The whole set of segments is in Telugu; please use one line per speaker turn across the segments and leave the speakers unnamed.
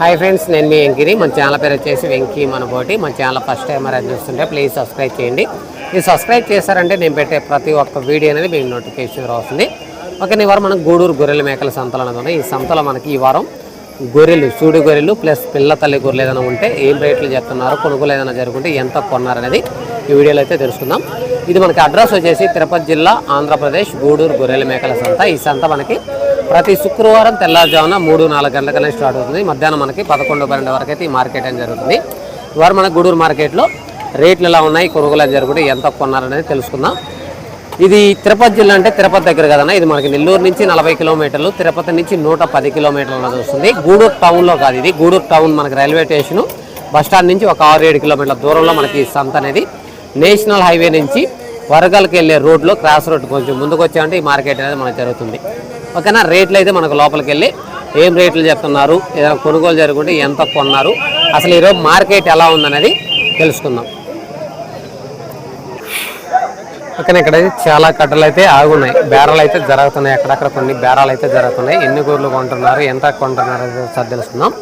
హాయ్ ఫ్రెండ్స్ నేను మీ వెంకిని మన ఛానల్ పేరు వచ్చేసి వెంకీ మనబోటి. మన ఛానల్ ఫస్ట్ టైం మరి చూస్తుంటే ప్లీజ్ సబ్స్క్రైబ్ చేయండి. ఇది సబ్స్క్రైబ్ చేశారంటే నేను పెట్టే ప్రతి ఒక్క వీడియో అనేది మీకు నోటిఫికేషన్ వస్తుంది. ఓకే ఈ వారం మనం గూడూరు గొర్రెల మేకల సంతలు అనేది ఉన్నాయి ఈ సంతలో మనకి ఈ వారం గొర్రెలు చూడు గొర్రెలు ప్లస్ పిల్ల తల్లి గొర్రెలు ఏదైనా ఉంటే ఏం రేట్లు చెప్తున్నారు కొనుగోలు ఏదైనా జరుగుంటే ఎంత కొన్నారనేది ఈ వీడియోలో అయితే తెలుసుకుందాం. ఇది మనకి అడ్రస్ వచ్చేసి తిరుపతి జిల్లా ఆంధ్రప్రదేశ్ గూడూరు గొర్రెల మేకల సంత. ఈ సంత మనకి ప్రతి శుక్రవారం తెల్లారుజామున మూడు నాలుగు గంటలకనే స్టార్ట్ అవుతుంది. మధ్యాహ్నం మనకి పదకొండు పన్నెండు వరకు అయితే ఈ మార్కెట్ అని జరుగుతుంది. ఇవాళ మన గూడూరు మార్కెట్లో రేట్లు ఎలా ఉన్నాయి కొనుగోలు ఎలా జరుగుతాయి ఎంత కొన్నారనేది తెలుసుకుందాం. ఇది తిరుపతి జిల్లా అంటే తిరుపతి దగ్గర కదన్నా ఇది మనకి నెల్లూరు నుంచి నలభై కిలోమీటర్లు తిరుపతి నుంచి నూట పది కిలోమీటర్లు ఉన్నది వస్తుంది. గూడూరు టౌన్లో కాదు ఇది గూడూరు టౌన్ మనకి రైల్వే స్టేషన్. బస్ స్టాండ్ నుంచి ఒక ఆరు ఏడు కిలోమీటర్ల దూరంలో మనకి సంత అనేది. నేషనల్ హైవే నుంచి వరగల్కి వెళ్ళే రోడ్లో క్రాస్ రోడ్ కొంచెం ముందుకు వచ్చామంటే ఈ మార్కెట్ అనేది మనకు జరుగుతుంది. ఓకేనా? రేట్లు అయితే మనకు లోపలికి వెళ్ళి ఏం రేట్లు చెప్తున్నారు? ఏదైనా కొనుగోలు జరుగుంటే ఎంత కొన్నారు? అసలు ఈరోజు మార్కెట్ ఎలా ఉందనేది తెలుసుకుందాం. ఓకేనా? ఇక్కడ చాలా కట్టలు అయితే ఆగున్నాయి. బేరాలు అయితే జరుగుతున్నాయి. అక్కడక్కడ కొన్ని బేరాలు అయితే జరుగుతున్నాయి. ఎన్ని గూర్లు కొంటున్నారు? ఎంత కొంటున్నారు? సార్ తెలుసుకుందాం.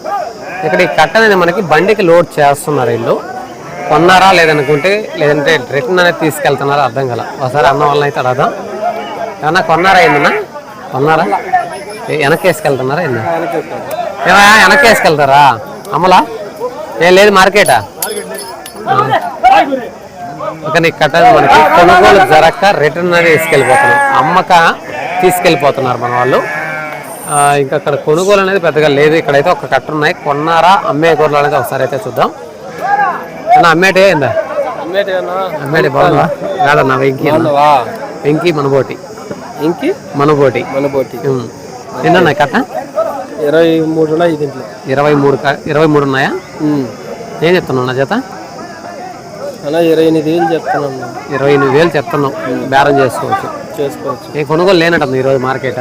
ఇక్కడ ఈ కట్ట అనేది మనకి బండికి లోడ్ చేస్తున్నారు వీళ్ళు. కొన్నారా లేదనుకుంటే లేదంటే రిటర్న్ అనేది తీసుకెళ్తున్నారా అర్థం కదా ఒకసారి అన్న వాళ్ళని అయితే అడగదాం. ఏమన్నా కొన్నారా ఏందన్నా? కొన్నారా ఏ- వెనక్కి వేసుకెళ్తున్నారా ఏంది? వెనక్కి వేసుకెళ్తారా? అమ్మలా ఏం లేదు మార్కెటా? ఇక నీ కట్ట మనకి కొనుగోలు జరక్క రిటర్న్ అనేది తీసుకెళ్ళిపోతున్నాం అమ్మక తీసుకెళ్ళిపోతున్నారు మన వాళ్ళు. ఇంకా అక్కడ కొనుగోలు అనేది పెద్దగా లేదు. ఇక్కడైతే ఒక కట్ట ఉన్నాయి. కొన్నారా? అమ్మే కూరలు అనేది ఒకసారి అయితే చూద్దాం. అమ్మేటే ఏందా? అమ్మేటి బాగుందా? కాదన్నా వెంకీ. వెంకీ మనబోటి.
ఇంకి
మనబోటి.
మన పోటీ
ఉం. ఎన్నన్నా కట్ట
ఇరవై మూడు ఉన్నాయి దీంట్లో
ఇరవై మూడు ఇరవై మూడు ఉన్నాయా? ఏం చెప్తున్నావు నా చేత
అలా ఇరవై ఎనిమిది వేలు చెప్తానన్నా.
ఇరవై ఎనిమిది వేలు చెప్తున్నాం బేరం చేసుకోవచ్చు.
చేసుకోవచ్చు.
ఏ కొనుగోలు లేనట్టుంది ఈరోజు మార్కెట్?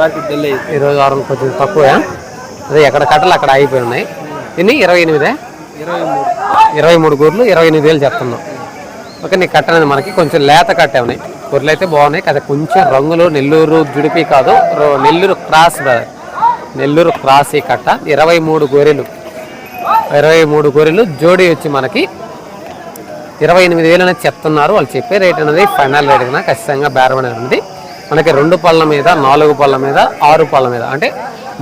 మార్కెట్ వెళ్ళి
ఈరోజు వారం కొంచెం తక్కువ అదే ఎక్కడ కట్టలు అక్కడ ఆగిపోయి ఉన్నాయి. ఎన్ని? ఇరవై ఎనిమిదే?
ఇరవై మూడు.
ఇరవై మూడు గూర్లు ఇరవై ఎనిమిది వేలు చెప్తున్నాం ఓకే నీ కట్ట అనేది మనకి కొంచెం లేత కట్టే ఉన్నాయి. గొర్రెలు అయితే బాగున్నాయి. కదా కొంచెం రంగులు నెల్లూరు జుడిపి కాదు Nellore cross brother. Nellore cross ఈ కట్ట. ఇరవై మూడు గొర్రెలు. ఇరవై మూడు గొర్రెలు జోడి వచ్చి మనకి ఇరవై ఎనిమిది వేలు అనేది చెప్తున్నారు. వాళ్ళు చెప్పే రేట్ అనేది ఫైనల్ రేట్ కన్నా ఖచ్చితంగా బేరం అనేది ఉంది. మనకి రెండు పళ్ళ మీద నాలుగు పళ్ళ మీద ఆరు పళ్ళ మీద. అంటే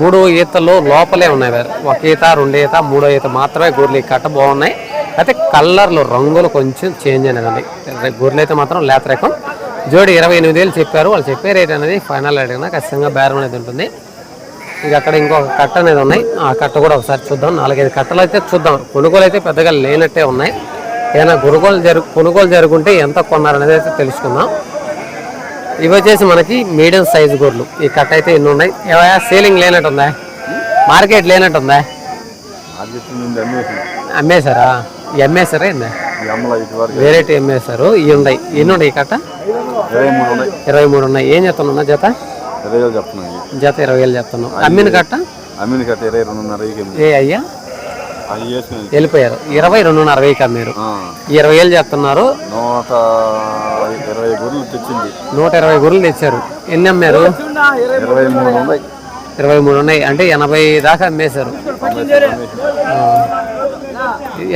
మూడు ఈతలు లోపలే ఉన్నాయి వేరు. ఒక ఈత రెండు ఈత మూడో ఈత మాత్రమే గొర్రెలు ఈ కట్ట బాగున్నాయి. అయితే కలర్లు రంగులు కొంచెం చేంజ్ అనేది గొర్రెలు అయితే మాత్రం లేత రకం జోడి ఇరవై ఎనిమిది వేలు చెప్పారు. వాళ్ళు చెప్పే రేట్ అనేది ఫైనల్ రేట్ కన్నా ఖచ్చితంగా బేరం అనేది ఉంటుంది. ఇక అక్కడ ఇంకొక కట్ట అనేది ఉన్నాయి. ఆ కట్ట కూడా ఒకసారి చూద్దాం. నాలుగైదు కట్టలు అయితే చూద్దాం. కొనుగోలు అయితే పెద్దగా లేనట్టే ఉన్నాయి. ఏదైనా కొనుగోలు జరుగు కొనుగోలు జరుగుంటే ఎంత కొన్నారనేది అయితే తెలుసుకుందాం. ఇవి వచ్చేసి మనకి మీడియం సైజు గొర్రెలు. ఈ కట్ట అయితే ఎన్ని ఉన్నాయి? ఏవయ్యా సేలింగ్ లేనట్టు ఉందా? మార్కెట్ లేనట్టు ఉందా?
ఆర్జిత నుండి అమ్మేసి
అమ్మేశారా? ఈ అమ్మేశారా ఏందా?
వరకు
వేరేటి అమ్మేశారు ఇవి ఉన్నాయి. ఎన్ని ఉన్నాయి కట్ట?
ఇరవై మూడు ఉన్నాయి.
ఏం చెప్తున్నా జత?
ఇరవై వేలు చెప్తున్నాయి
జత ఇరవై వేలు చెప్తున్నాం అమ్మిన కట్ట?
అమ్మిన కట్ట ఇరవై రెండున్నర.
ఏ అయ్యా? వెళ్ళిపోయారు. ఇరవై రెండున్నర అరవైకి అమ్మారు ఇరవై వేలు చెప్తున్నారు
నూట ఇరవై గొర్రెలు తెచ్చింది.
నూట ఇరవై గొర్రెలు తెచ్చారు. ఎన్ని అమ్మారు?
ఇరవై మూడు ఉన్నాయి.
ఇరవై మూడు ఉన్నాయి. అంటే ఎనభై దాకా అమ్మేశారు.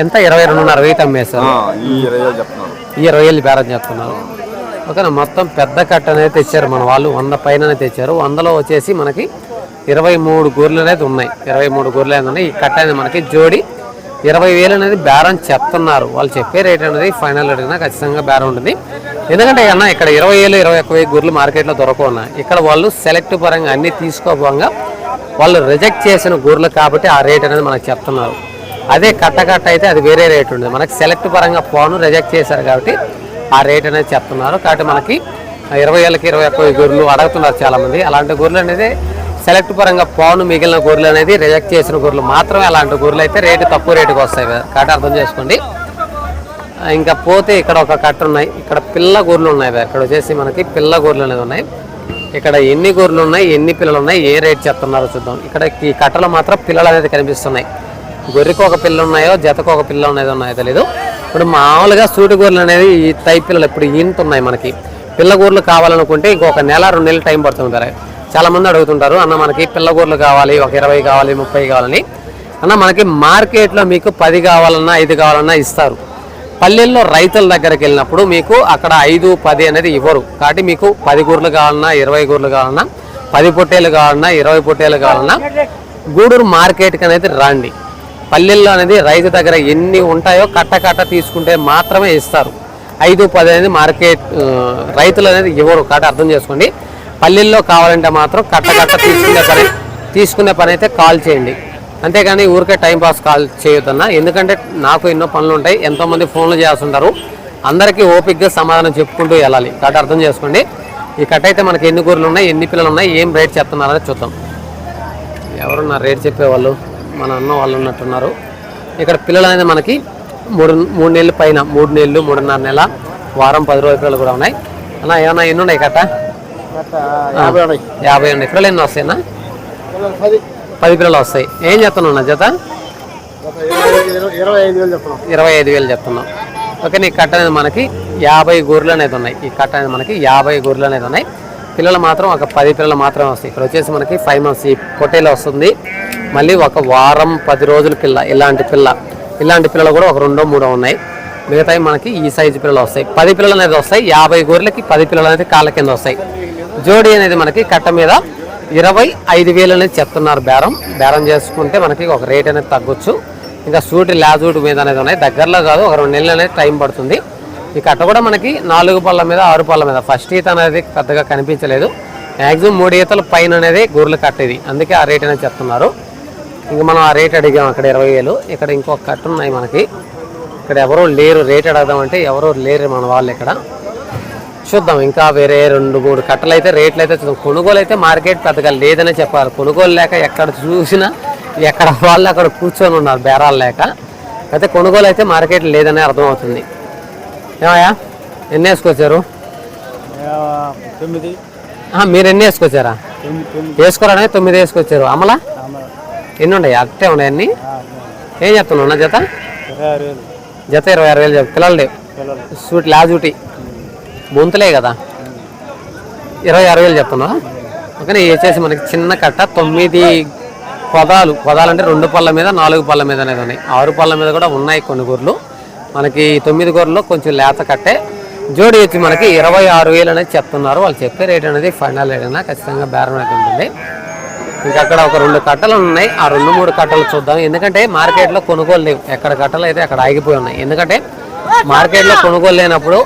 ఎంత? ఇరవై రెండున్నర వెయ్యి అమ్మేశారు
ఈ ఇరవై వేలు చెప్తున్నారు.
ఈ ఇరవై వేలు బేరం చెప్తున్నారు ఓకేనా మొత్తం పెద్ద కట్ట అనేది తెచ్చారు మన వాళ్ళు వంద పైన తెచ్చారు. వందలో వచ్చేసి మనకి ఇరవై మూడు గొర్రెలు అనేది ఉన్నాయి. ఇరవై మూడు గొర్రెలు అనేది ఉన్నాయి. ఈ కట్ట అనేది మనకి జోడి ఇరవై వేలు అనేది బేరం చెప్తున్నారు. వాళ్ళు చెప్పే రేట్ అనేది ఫైనల్ అడిగినా ఖచ్చితంగా బేరం ఉంటుంది. ఎందుకంటే అన్న ఇక్కడ ఇరవై వేలు ఇరవై ఒక్క వెయ్యి గొర్రెలు మార్కెట్లో దొరకవున్నా ఇక్కడ వాళ్ళు సెలెక్ట్ పరంగా అన్ని తీసుకోపోగా వాళ్ళు రిజెక్ట్ చేసిన గొర్రెలు కాబట్టి ఆ రేట్ అనేది మనకు చెప్తున్నారు. అదే కట్ట అయితే అది వేరే రేట్ ఉంది మనకి సెలెక్ట్ పరంగా ఫోన్ రిజెక్ట్ చేశారు కాబట్టి ఆ రేట్ అనేది చెప్తున్నారు. కాబట్టి మనకి ఇరవై ఏళ్ళకి ఇరవై ఒక్క గొర్రెలు అడుగుతున్నారు చాలామంది. అలాంటి గొర్రెలు అనేది సెలెక్ట్ పరంగా పోను మిగిలిన గొర్రెలు అనేది రిజెక్ట్ చేసిన గొర్రెలు మాత్రమే అలాంటి గొర్రెలు అయితే రేటు తక్కువ రేటుకి వస్తాయి. కాబట్టి అర్థం చేసుకోండి. ఇంకా పోతే ఇక్కడ ఒక కట్ట ఉన్నాయి. ఇక్కడ పిల్ల గొర్రెలు ఉన్నాయి ఇక్కడ వచ్చేసి మనకి పిల్ల గొర్రెలు అనేది ఉన్నాయి. ఇక్కడ ఎన్ని గొర్రెలు ఉన్నాయి ఎన్ని పిల్లలు ఉన్నాయి ఏ రేట్ చెప్తున్నారో చూద్దాం. ఇక్కడ ఈ కట్టలో మాత్రం పిల్లలు అనేది కనిపిస్తున్నాయి. గొర్రెకు ఒక పిల్ల ఉన్నాయో జతకు ఒక పిల్ల ఉన్నది ఉన్నాయో తెలీదు. ఇప్పుడు మామూలుగా సూటి గొర్రెలు అనేది ఈ టై పిల్లలు ఇప్పుడు ఈనుతున్నాయి మనకి. పిల్ల గొర్రెలు కావాలనుకుంటే ఇంకొక నెల రెండు నెలలు టైం పడుతుంది చాలా మంది అడుగుతుంటారు అన్న మనకి పిల్ల గొర్రెలు కావాలి ఒక ఇరవై కావాలి ముప్పై కావాలని. అన్న మనకి మార్కెట్లో మీకు పది కావాలన్నా ఐదు కావాలన్నా ఇస్తారు. పల్లెల్లో రైతుల దగ్గరికి వెళ్ళినప్పుడు మీకు అక్కడ ఐదు పది అనేది ఇవ్వరు. కాబట్టి మీకు పది గూర్లు కావాలన్నా ఇరవై గూర్లు కావాలన్నా పది పొట్టేలు కావాలన్నా ఇరవై పొట్టేలు కావాలన్నా గూడూరు మార్కెట్కి అనేది రండి. పల్లెల్లో అనేది రైతు దగ్గర ఎన్ని ఉంటాయో కట్ట కట్ట తీసుకుంటే మాత్రమే ఇస్తారు. ఐదు పది అనేది మార్కెట్ రైతులు అనేది ఇవ్వరు కాబట్టి అర్థం చేసుకోండి. పల్లెల్లో కావాలంటే మాత్రం కట్ట కట్ట తీసుకునే పని తీసుకునే పని అయితే కాల్ చేయండి. అంతేగాని ఊరికే టైం పాస్ కాల్ చేయొద్దన్నా. ఎందుకంటే నాకు ఎన్నో పనులు ఉంటాయి ఎంతోమంది ఫోన్లు చేస్తుంటారు. అందరికీ ఓపిక్గా సమాధానం చెప్పుకుంటూ వెళ్ళాలి. కాబట్టి అర్థం చేసుకోండి. ఈ కట్ట అయితే మనకి ఎన్ని కూరలు ఉన్నాయి ఎన్ని పిల్లలు ఉన్నాయి ఏం రేట్ చెప్తున్నారని చూద్దాం. ఎవరున్నారు? రేట్ చెప్పేవాళ్ళు? మన అన్న వాళ్ళు ఉన్నట్టున్నారు. ఇక్కడ పిల్లలు అనేది మనకి మూడు మూడు నెలల పైన మూడు నెలలు మూడున్నర నెల వారం పది రోజుల పిల్లలు కూడా ఉన్నాయి. అన్న ఏమన్నా ఎన్ని ఉన్నాయి కట్ట? యాభై ఉన్నాయి పిల్లలు ఎన్ని వస్తాయన్నా? పది పిల్లలు వస్తాయి. ఏం చెప్తున్నావు నా జత?
ఇరవై ఐదు వేలు
ఇరవై ఐదు వేలు చెప్తున్నాం. ఓకే నీ కట్ట అనేది మనకి యాభై గొర్రెలు అనేది ఉన్నాయి. ఈ కట్ట అనేది మనకి యాభై గొర్రెలు అనేది ఉన్నాయి. పిల్లలు మాత్రం ఒక పది పిల్లలు మాత్రమే వస్తాయి. ఇక్కడ వచ్చేసి మనకి ఫైవ్ మంత్స్ ఈ పొట్టేలు వస్తుంది. మళ్ళీ ఒక వారం పది రోజుల పిల్ల ఇలాంటి పిల్ల ఇలాంటి పిల్లలు కూడా ఒక రెండో మూడో ఉన్నాయి. మిగతాయి మనకి ఈ సైజు పిల్లలు వస్తాయి. పది పిల్లలు అనేది వస్తాయి. యాభై గోర్లకి పది పిల్లలు అనేది కాళ్ళ కింద వస్తాయి. జోడి అనేది మనకి కట్ట మీద ఇరవై ఐదు వేలు అనేది చెప్తున్నారు బేరం. బేరం చేసుకుంటే మనకి ఒక రేట్ అనేది తగ్గొచ్చు. ఇంకా సూటి లాజూట్ మీద అనేది ఉన్నాయి. దగ్గరలో కాదు ఒక రెండు నెలలు అనేది టైం పడుతుంది. ఈ కట్ట కూడా మనకి నాలుగు పళ్ళ మీద ఆరు పళ్ళ మీద. ఫస్ట్ ఈత అనేది పెద్దగా కనిపించలేదు. మ్యాక్సిమం మూడు ఈతల పైన అనేది గొర్రెలు కట్టేది అందుకే ఆ రేట్ అనేది చెప్తున్నారు. ఇంకా మనం ఆ రేట్ అడిగాం అక్కడ ఇరవై వేలు. ఇక్కడ ఇంకొక కట్ట ఉన్నాయి మనకి. ఇక్కడ ఎవరో లేరు. రేట్ అడగదామంటే ఎవరో లేరు మన వాళ్ళు ఇక్కడ. చూద్దాం. ఇంకా వేరే రెండు మూడు కట్టలు అయితే రేట్లు అయితే చూద్దాం. కొనుగోలు అయితే మార్కెట్ పెద్దగా లేదనే చెప్పాలి. కొనుగోలు లేక ఎక్కడ చూసినా ఎక్కడ వాళ్ళు అక్కడ కూర్చొని ఉన్నారు బేరాలు లేక. అయితే కొనుగోలు అయితే మార్కెట్ లేదనే అర్థమవుతుంది. ఏమయ్యా? ఎన్ని వేసుకొచ్చారు? మీరు ఎన్ని వేసుకొచ్చారా? వేసుకోరనే తొమ్మిది వేసుకొచ్చారు. అమలా? ఎన్ని ఉన్నాయి అట్టే ఉన్నాయి అన్ని. ఏం చెప్తున్నావు నా జత? జత ఇరవై ఆరు వేలు పిల్లలు లేవు
పిల్లలు
సూట్ బొంతులే కదా? ఇరవై ఆరు వేలు చెప్తున్నావా? ఓకే వచ్చేసి మనకి చిన్న కట్ట. తొమ్మిది పొదాలు. పొదాలు అంటే రెండు పళ్ళ మీద నాలుగు పళ్ళ మీద అనేది ఉన్నాయి. ఆరు పళ్ళ మీద కూడా ఉన్నాయి కొన్ని గొర్రెలు. మనకి తొమ్మిది గొర్రెలు కొంచెం లేత కట్టే. జోడి వచ్చి మనకి ఇరవై ఆరు వేలు అనేది చెప్తున్నారు. వాళ్ళు చెప్పే రేట్ అనేది ఫైనల్ రేట్ అయినా ఖచ్చితంగా బేరం అయితే ఉంటుంది. ఇంకా అక్కడ ఒక రెండు కట్టలు ఉన్నాయి. ఆ రెండు మూడు కట్టలు చూద్దాం. ఎందుకంటే మార్కెట్లో కొనుగోలు లేవు. ఎక్కడ కట్టలు అయితే అక్కడ ఆగిపోయి ఉన్నాయి. ఎందుకంటే మార్కెట్లో కొనుగోలు లేనప్పుడు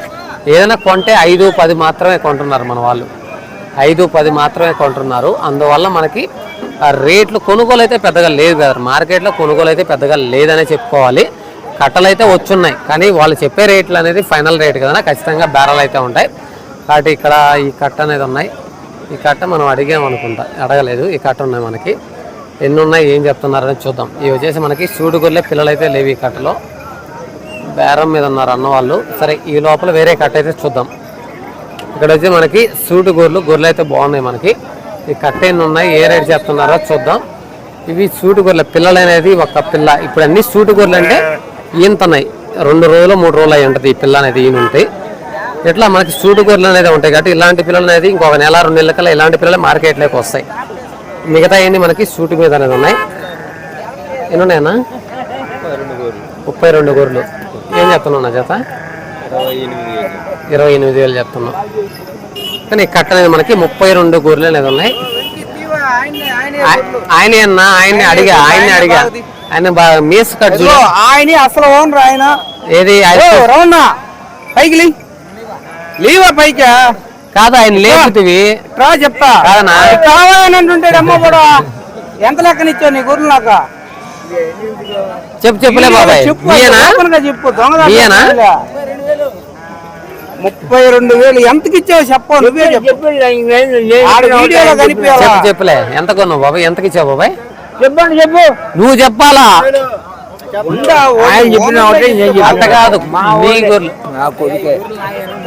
ఏదైనా కొంటే ఐదు పది మాత్రమే కొంటున్నారు మన వాళ్ళు. ఐదు పది మాత్రమే కొంటున్నారు. అందువల్ల మనకి ఆ రేట్లు కొనుగోలు అయితే పెద్దగా లేదు కదా మార్కెట్లో కొనుగోలు అయితే పెద్దగా లేదనే చెప్పుకోవాలి. కట్టలు అయితే వచ్చున్నాయి. కానీ వాళ్ళు చెప్పే రేట్లు అనేది ఫైనల్ రేట్ కదా. ఖచ్చితంగా బేరాలు అయితే ఉంటాయి. కాబట్టి ఇక్కడ ఈ కట్ట అనేది ఉన్నాయి. ఈ కట్ట మనం అడిగామనుకుంటా అడగలేదు. ఈ కట్ట ఉన్నాయి మనకి. ఎన్ని ఉన్నాయి ఏం చెప్తున్నారని చూద్దాం. ఇవి వచ్చేసి మనకి సూడుగుర్లే పిల్లలు అయితే లేవు ఈ కట్టలో. బేరం మీద ఉన్నారు అన్నవాళ్ళు. సరే ఈ లోపల వేరే కట్ట అయితే చూద్దాం. ఇక్కడ వచ్చి మనకి సూటు గొర్రెలు గొర్రెలు అయితే బాగున్నాయి మనకి. ఈ కట్ట ఎన్ని ఉన్నాయి ఏ రేట్ చెప్తున్నారో చూద్దాం. ఇవి సూటు గొర్రెల పిల్లలు అనేది ఒక పిల్ల. ఇప్పుడు అన్ని సూటు గొర్రెలు అంటే ఈంతన్నాయి రెండు రోజులు మూడు రోజులు అయి ఉంటుంది ఈ పిల్ల అనేది ఈయన ఉంటాయి ఇట్లా మనకి సూటు గొర్రెలు అనేది ఉంటాయి కాబట్టి ఇలాంటి పిల్లలు అనేది ఇంకొక నెల రెండు నెలల కల్లా ఇలాంటి పిల్లలు మార్కెట్లోకి వస్తాయి. మిగతా అన్ని మనకి సూటు మీద అనేది ఉన్నాయి. ఎన్ని ఉన్నాయన్నా
రెండు
ముప్పై రెండు గొర్రెలు. ఏం చెప్తున్నావు నా చేత
ఇరవై ఎనిమిది వేలు
చెప్తున్నాం కానీ కట్ట అనేది మనకి ముప్పై రెండు గొర్రెలు అనేది ఉన్నాయి. ఆయ- ఆయనే అన్న ఆయన్ని అడిగా ఆయన్ని అడిగా. ఆయన బాగా మీస్ కట్
ఆయన అసలు ఓనర్ ఆయన.
ఏది?
రౌన్నా పైకి లీవా పైకా?
కాదు ఆయన లేపుతివి?
రా చెప్తా.
కాదనా?
కావాలని అంటుంటాడు అమ్మ కూడా ఎంత లెక్కనిచ్చావు నీ గుర్రు నాకు?
చెప్పు చెప్పులే బాబాయ్.
చెప్పు చెప్పు దొంగ
మీయేనా?
ముప్పై రెండు వేలు ఎంతకి ఇచ్చావు చెప్పు నువ్వే చెప్పు ఆడ వీడియోలో కనిపించాలా?
చెప్పు చెప్పులే. ఎంత కొన్నావు బాబాయ్? ఎంతకి ఇచ్చావు బాబాయ్?
చెప్పండి చెప్పు.
నువ్వు చెప్పాలా?
ఆయన చెప్పిన ఒకటి నేను చెప్పిన
కాదు. మీ గొర్రెలు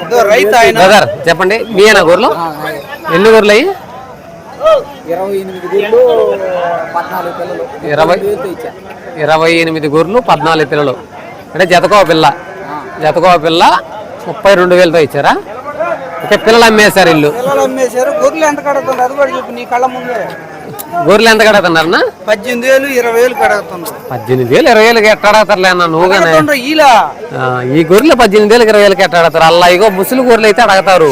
ఇదో రైతు ఆయన.
బ్రదర్ చెప్పండి. మీయేనా గొర్రెలు ఎన్ని గొర్రెలు అయ్యి?
ఇరవై ఎనిమిది వేలు పద్నాలుగు పిల్లలు.
ఇరవై ఇరవై ఎనిమిది గొర్రెలు పద్నాలుగు పిల్లలు. అంటే జతకో పిల్ల. జతకో పిల్ల ముప్పై రెండు వేలతో ఇచ్చారా? ఓకే పిల్లలు అమ్మేశారు ఇల్లు.
పిల్లలు అమ్మేశారు. గొర్రెలు ఎంత కడుతుంది అది కూడా చెప్పు నీ కళ్ళ ముందే.
గొర్రెలు ఎంత కడుగుతున్నారన్నా
పద్దెనిమిది వేలు ఇరవై వేలు కడుగుతుంది
పద్దెనిమిది వేలు ఇరవై వేలకి ఎట్ట అడగతారులే అన్న నువ్వుగానే
ఇలా
ఈ గొర్రెలు పద్దెనిమిది వేలకి ఇరవై వేలకి ఎట్ట అడగతారు అలా ఇగో ముసలి గొర్రెలు అయితే అడగతారు.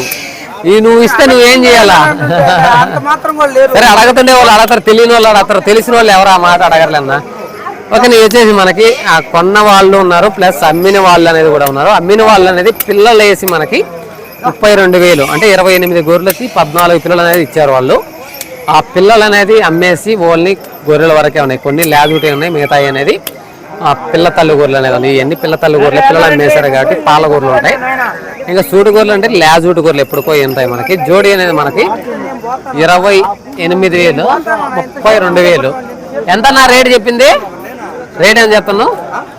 ఈ నువ్వు ఇస్తే నువ్వేం చేయాలా? సరే అడగతుండే వాళ్ళు అడగతారు తెలియని వాళ్ళు అడగతారు తెలిసిన వాళ్ళు ఎవరు ఆ మాట అడగర్లేన్న ఓకే నీ వచ్చేసి మనకి ఆ కొన్న వాళ్ళు ఉన్నారు ప్లస్ అమ్మిన వాళ్ళు అనేది కూడా ఉన్నారు. అమ్మిన వాళ్ళు అనేది పిల్లలు వేసి మనకి ముప్పై రెండు వేలు అంటే ఇరవై ఎనిమిది గొర్రెలకి పద్నాలుగు పిల్లలు అనేది ఇచ్చారు వాళ్ళు. ఆ పిల్లలు అనేది అమ్మేసి ఓన్లీ గొర్రెల వరకే ఉన్నాయి. కొన్ని ల్యాబిటీ ఉన్నాయి మిగతాయి అనేది ఆ పిల్ల తల్లి గొర్రెలు అనేది ఉన్నాయి. ఇవన్నీ పిల్ల తల్లి గొర్రెలు పిల్లలు అమ్మేశారు కాబట్టి పాల గొర్రెలు ఉంటాయి. ఇంకా సూటు గొర్రెలు అంటే లాజూటు గొర్రెలు ఎప్పుడుకో ఉంటాయి మనకి. జోడి అనేది మనకి ఇరవై ఎనిమిది వేలు ముప్పై రెండు వేలు. ఎంత నా రేట్ చెప్పింది? రేట్ ఏం చెప్తున్నావు?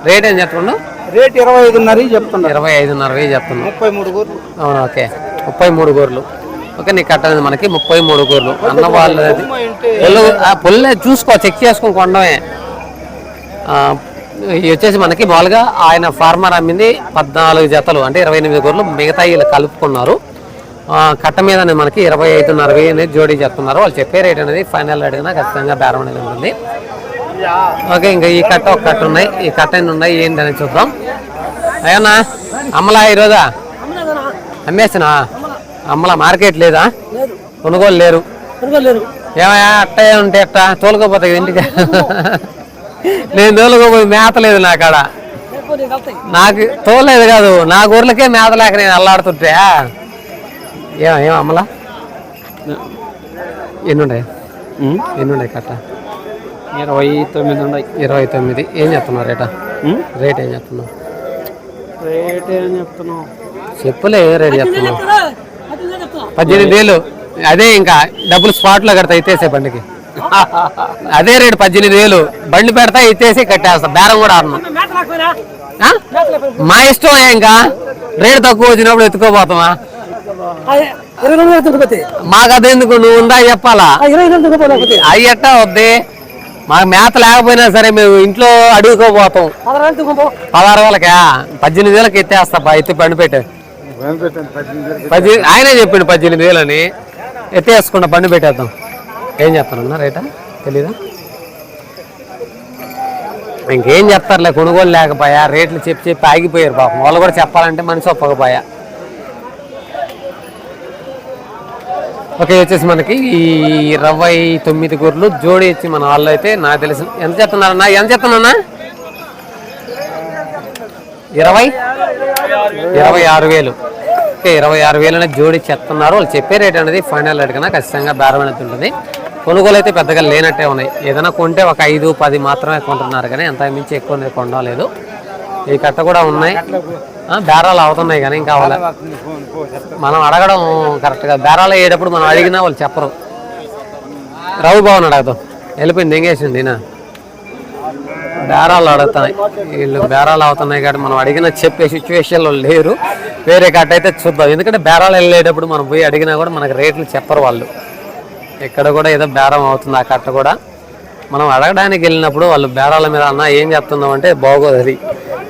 రేట్ ఏం చెప్తున్నావు?
రేట్ ఇరవై ఐదున్నర చెప్తున్నారు.
ఇరవై ఐదున్నర వేలు చెప్తున్నావు.
ముప్పై మూడు గోర్లు
అవును ఓకే. ముప్పై మూడు గోర్లు ఓకే నీకు కట్టనేది మనకి ముప్పై మూడు కూరలు అన్న వాళ్ళు అది ఆ పుల్లే చూసుకో చెక్ చేసుకుని కొండమే ఇవి వచ్చేసి మనకి మామూలుగా ఆయన ఫార్మర్ అమ్మింది పద్నాలుగు జతలు అంటే ఇరవై ఎనిమిది కూరలు మిగతా వీళ్ళు కలుపుకున్నారు. కట్ట మీద మనకి ఇరవై ఐదున్నర వెయ్యి అనేది జోడీ చెప్తున్నారు వాళ్ళు చెప్పే రేట్ అనేది ఫైనల్ అడిగినా ఖచ్చితంగా బేరం అనేది ఉంటుంది ఓకే ఇంకా ఈ కట్ట ఒక కట్ట ఉన్నాయి. ఈ కట్ట ఎన్ని ఉన్నాయి ఏంటి చూద్దాం. అయ్యన్నా అమ్మలా ఈరోజా? అమ్మేసినా అమ్మలా మార్కెట్ లేదా? కొనుగోలు లేరు. ఏమయ్యా అట్ట ఉంటే అట్ట తోలుకోపోతాయి ఇంటికి? నేను తోలుకోపోయి మేత లేదు నా కాడ. నాకు తోలేదు కాదు. నా గొర్రెలకే మేత లేక నేను అల్లాడుతుంటే ఏం ఏం అమ్మలా? ఎన్నుండే ఎన్నుండే కట్ట?
ఇరవై తొమ్మిది ఉన్నాయి.
ఇరవై తొమ్మిది. ఏం చెప్తున్నావు రేటా? రేట్ ఏం చెప్తున్నావు
రేట్ ఏం చెప్తున్నావు?
చెప్పులే రేట్ చెప్తున్నావు పద్దెనిమిది వేలు. అదే ఇంకా డబ్బులు స్పాట్లో కడతా ఇచ్చేసే బండికి. అదే రేటు పద్దెనిమిది వేలు. బండి పెడతా ఇచ్చేసి కట్టేస్తా. బేరం కూడా ఆడను? మా ఇష్టం ఇంకా? రేటు తక్కువ వచ్చినప్పుడు ఎత్తుకోపోతామా
తిరుపతి
మాకు అదెందుకు నువ్వు ఉందా చెప్పాలా? అవి ఎట్టా వద్ది? మాకు మేత లేకపోయినా సరే మేము ఇంట్లో అడుగుకోపోతాం
పదహారు
వేలకా? పద్దెనిమిది వేలకి ఎత్తేస్తా బా ఎత్తి బండి పెట్టు. పది ఆయనే చెప్పిండు పద్దెనిమిది వేలు అని ఎత్తేసుకుండా బండి పెట్టేద్దాం. ఏం చెప్తారన్నా రేటా? తెలీదా? ఇంకేం చెప్తారులే కొనుగోలు లేకపోయా రేట్లు చెప్పి చెప్పి ఆగిపోయారు పాపం. వాళ్ళు కూడా చెప్పాలంటే మనిషి ఒప్పకపోయా. ఓకే వచ్చేసి మనకి ఈ ఇరవై తొమ్మిది గొర్రెలు జోడి ఇచ్చి మన వాళ్ళు అయితే నాకు తెలిసి ఎంత చెప్తున్నారన్నా? ఎంత చెప్తున్నా ఇరవై? ఇరవై ఆరు వేలు. ఓకే ఇరవై ఆరు వేలు అనేది జోడి చెప్తున్నారు. వాళ్ళు చెప్పే రేట్ అనేది ఫైనల్ రేట్ కన్నా ఖచ్చితంగా బేరం ఉంటుంది. కొనుగోలు అయితే పెద్దగా లేనట్టే ఉన్నాయి. ఏదైనా కొంటే ఒక ఐదు పది మాత్రమే కొంటున్నారు కానీ అంత మించి ఎక్కువ అనేది కొనలేదు. ఈ కట్ట కూడా ఉన్నాయి. బేరాలు అవుతున్నాయి కానీ ఇంకా మనం అడగడం కరెక్ట్గా బేరాలు అయ్యేటప్పుడు మనం అడిగినా వాళ్ళు చెప్పరు. రవి భవన్ అడగదు. వెళ్ళిపోయింది ఎంగేసింది నేను బేరాలు అడుగుతున్నాయి వీళ్ళు బేరాలు అవుతున్నాయి కాబట్టి మనం అడిగిన చెప్పే సిచ్యువేషన్లో లేరు. వేరే కట్ట అయితే చూద్దాం. ఎందుకంటే బేరాలు వెళ్ళేటప్పుడు మనం పోయి అడిగినా కూడా మనకు రేట్లు చెప్పరు వాళ్ళు. ఇక్కడ కూడా ఏదో బేరం అవుతుంది ఆ కట్ట కూడా. మనం అడగడానికి వెళ్ళినప్పుడు వాళ్ళు బేరాల మీద అన్న ఏం చెప్తున్నాం అంటే బాగోదు అది.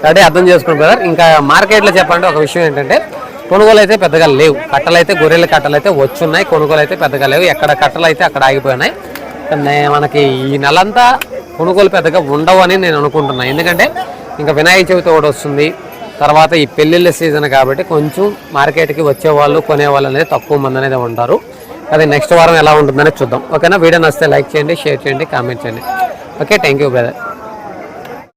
కాబట్టి అర్థం చేసుకుని బ్రదర్ ఇంకా మార్కెట్లో చెప్పాలంటే ఒక విషయం ఏంటంటే కొనుగోలు అయితే పెద్దగా లేవు. కట్టలు అయితే గొర్రెల కట్టలు అయితే వచ్చున్నాయి. కొనుగోలు అయితే పెద్దగా లేవు. ఎక్కడ కట్టలు అయితే అక్కడ ఆగిపోయినాయి. మనకి ఈ నెలంతా కొనుగోలు పెద్దగా ఉండవని నేను అనుకుంటున్నాను ఎందుకంటే ఇంకా వినాయక చవితి ఒకటి వస్తుంది. తర్వాత ఈ పెళ్ళిళ్ళ సీజన్ కాబట్టి కొంచెం మార్కెట్కి వచ్చేవాళ్ళు కొనేవాళ్ళు అనేది తక్కువ మంది అనేది ఉంటారు. అది నెక్స్ట్ వారం ఎలా ఉంటుందనే చూద్దాం. ఓకేనా? వీడియో నచ్చితే లైక్ చేయండి షేర్ చేయండి కామెంట్ చేయండి. Okay thank you brother.